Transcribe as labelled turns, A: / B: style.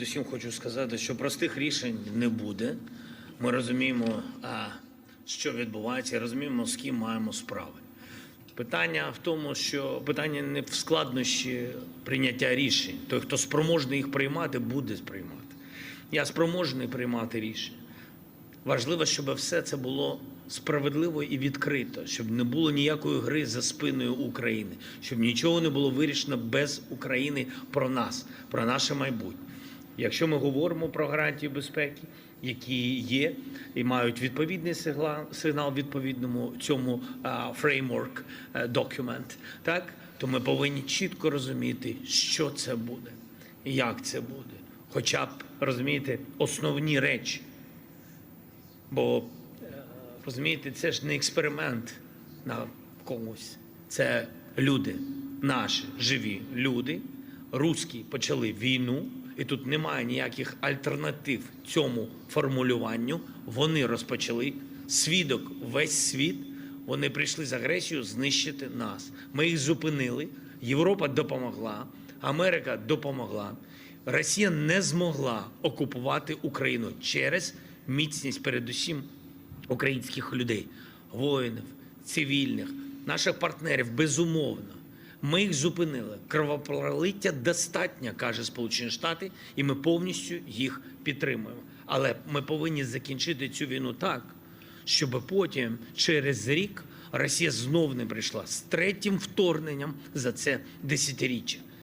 A: Усім хочу сказати, що простих рішень не буде. Ми розуміємо, що відбувається, розуміємо, з ким маємо справи. Питання в тому, що питання не в складнощі прийняття рішень. Той, хто спроможний їх приймати, буде сприймати. Я спроможний приймати рішення. Важливо, щоб все це було справедливо і відкрито, щоб не було ніякої гри за спиною України, щоб нічого не було вирішено без України про нас, про наше майбутнє. Якщо ми говоримо про гарантії безпеки, які є і мають відповідний сигнал, відповідному цьому фреймворк документ, так то ми повинні чітко розуміти, що це буде, як це буде, хоча б розумієте основні речі. Бо е, розумієте, це ж не експеримент на комусь. Це люди, наші живі люди. Руські почали війну, і тут немає ніяких альтернатив цьому формулюванню. Вони розпочали свідок весь світ. Вони прийшли з агресією знищити нас. Ми їх зупинили. Європа допомогла, Америка допомогла. Росія не змогла окупувати Україну через міцність, передусім, українських людей, воїнів, цивільних, наших партнерів, безумовно. Ми їх зупинили. Кровопролиття достатньо, каже Сполучені Штати, і ми повністю їх підтримуємо. Але ми повинні закінчити цю війну так, щоб потім, через рік, Росія знов не прийшла з третім вторгненням за це десятиріччя.